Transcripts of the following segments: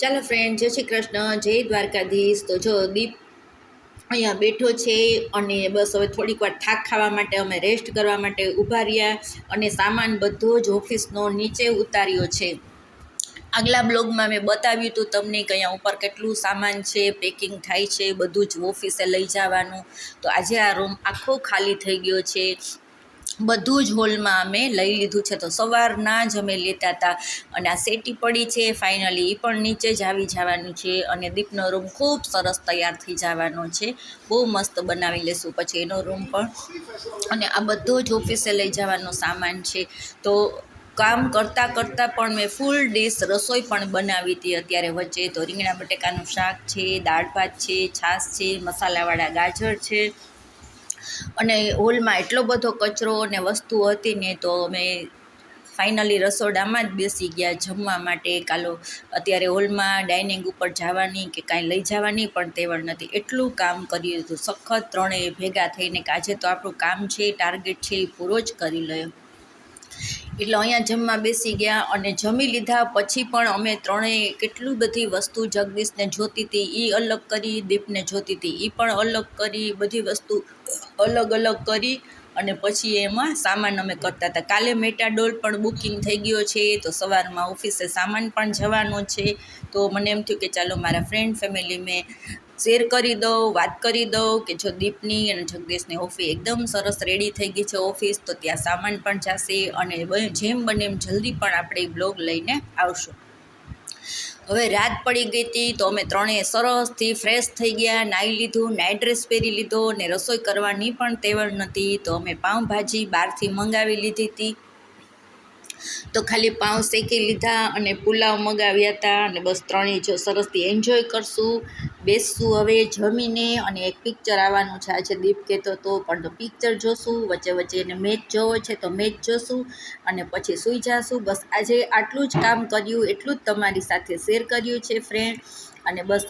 ચાલો ફ્રેન્ડ જય શ્રી કૃષ્ણ, જય દ્વારકાધીશ. તો જો દીપ અહીંયા બેઠો છે અને બસ હવે થોડીક વાર થાક ખાવા માટે અમે રેસ્ટ કરવા માટે ઊભા રહ્યા અને સામાન બધો જ ઓફિસનો નીચે ઉતાર્યો છે. આગલા બ્લોગમાં મેં બતાવ્યું હતું તમને કે અહીંયા ઉપર કેટલું સામાન છે પેકિંગ થાય છે, બધું જ ઓફિસે લઈ જવાનું. તો આજે આ રૂમ આખો ખાલી થઈ ગયો છે. બધું જ હોલમાં અમે લઈ લીધું છે. તો સવારના જ અમે લેતા હતા. અને આ સેટી પડી છે ફાઇનલી. એ પણ નીચે જ આવી જવાનું છે અને દીપનો રૂમ ખૂબ સરસ તૈયાર થઈ જવાનો છે. બહુ મસ્ત બનાવી લેશું પછી એનો રૂમ પણ. અને આ બધો જ ઓફિસે લઈ જવાનો સામાન છે. તો કામ કરતાં કરતાં પણ મેં ફૂલ ડીશ રસોઈ પણ બનાવી હતી અત્યારે વચ્ચે. તો રીંગણા બટેકાનું શાક છે, દાળ ભાત છે, છાશ છે, મસાલાવાળા ગાજર છે. અને હોલમાં એટલો બધો કચરો અને વસ્તુ હતી ને તો અમે ફાઇનલી રસોડામાં જ બેસી ગયા જમવા માટે. કાલો અત્યારે હોલમાં ડાઇનિંગ ઉપર જવાની કે કાંઈ લઈ જવાની પણ તેવડ નથી. એટલું કામ કર્યું હતું સખત ત્રણેય ભેગા થઈને કે આજે તો આપણું કામ છે, ટાર્ગેટ છે એ પૂરો જ કરી લઈએ એટલે અહીંયા જમવા બેસી ગયા અને જમી લીધા પછી પણ અમે ત્રણેય કેટલી બધી વસ્તુ જગદીશને જોતી હતી એ અલગ કરી, દીપને જોતી હતી એ પણ અલગ કરી, બધી વસ્તુ અલગ અલગ કરી અને પછી એમાં સામાન અમે કરતા હતા. કાલે મેટાડોલ પણ બુકિંગ થઈ ગયો છે, તો સવારમાં ઓફિસે સામાન પણ જવાનો છે. તો મને એમ થયું કે ચાલો મારા ફ્રેન્ડ ફેમિલી મેં શેર કરી દઉં, વાત કરી દઉં કે જો દીપની અને જગદીશની ઓફિસ એકદમ સરસ રેડી થઈ ગઈ છે ઓફિસ, તો ત્યાં સામાન પણ જશે અને જેમ બને એમ જલ્દી પણ આપણે બ્લોગ લઈને આવશું. હવે રાત પડી ગઈ હતી, તો અમે ત્રણેય સરસથી ફ્રેશ થઈ ગયા નાહી લીધું નાઇટ ડ્રેસ પહેરી લીધો ને રસોઈ કરવાની પણ તેવડ નથી તો અમે પાઉંભાજી બહારથી મંગાવી લીધી હતી. તો ખાલી પાઉં શેકી લીધા અને પુલાવ મગાવ્યા હતા અને બસ ત્રણેય જો સરસથી એન્જોય કરશું. બેસશું હવે જમીને અને એક પિક્ચર આવવાનું છે. આજે દીપ કહેતો હતો પણ તો પિક્ચર જોશું, વચ્ચે વચ્ચે એને મેચ જોવો છે તો મેચ જોશું અને પછી સૂઈ જશું. બસ આજે આટલું જ કામ કર્યું, એટલું જ તમારી સાથે શેર કર્યું છે ફ્રેન્ડ અને બસ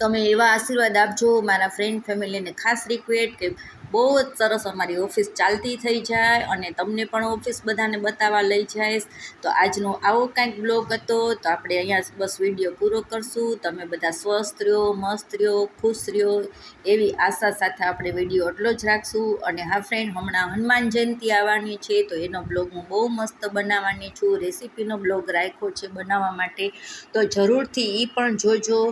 તમે એવા આશીર્વાદ આપજો, મારા ફ્રેન્ડ ફેમિલીને ખાસ રિક્વેસ્ટ કે બહુ જ સરસ અમારી ઓફિસ ચાલતી થઈ જાય અને તમને પણ ઓફિસ બધાને બતાવવા લઈ જઈશ તો આજનો આવો કાંઈક બ્લોગ હતો, તો આપણે અહીંયા બસ વીડિયો પૂરો કરશું. તમે બધા સ્વસ્થ રહ્યો, મસ્ત રહ્યો, ખુશ રહ્યો એવી આશા સાથે આપણે વીડિયો એટલો જ રાખશું. અને હા ફ્રેન્ડ હમણાં હનુમાન જયંતિ આવવાની છે, તો એનો બ્લોગ હું બહુ મસ્ત બનાવવાની છું. રેસીપીનો બ્લોગ રાખ્યો છે બનાવવા માટે. તો જરૂરથી એ પણ જોજો.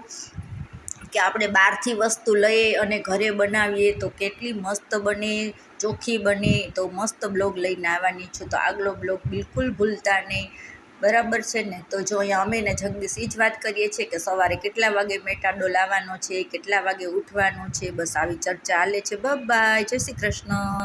કે આપણે બહારથી વસ્તુ લઈએ અને ઘરે બનાવીએ તો કેટલી મસ્ત બને, ચોખ્ખી બને, તો મસ્ત બ્લોગ લઈને આવવાની છું. તો આગલો બ્લોગ બિલકુલ ભૂલતા નહીં. બરાબર છે ને? તો જો અહીંયા અમે ને જગદીશ એ જ વાત કરીએ છીએ કે સવારે કેટલા વાગે મેટાડો લાવવાનો છે, કેટલા વાગે ઉઠવાનું છે, બસ આવી ચર્ચા હાલે છે. બાય. જય શ્રી કૃષ્ણ.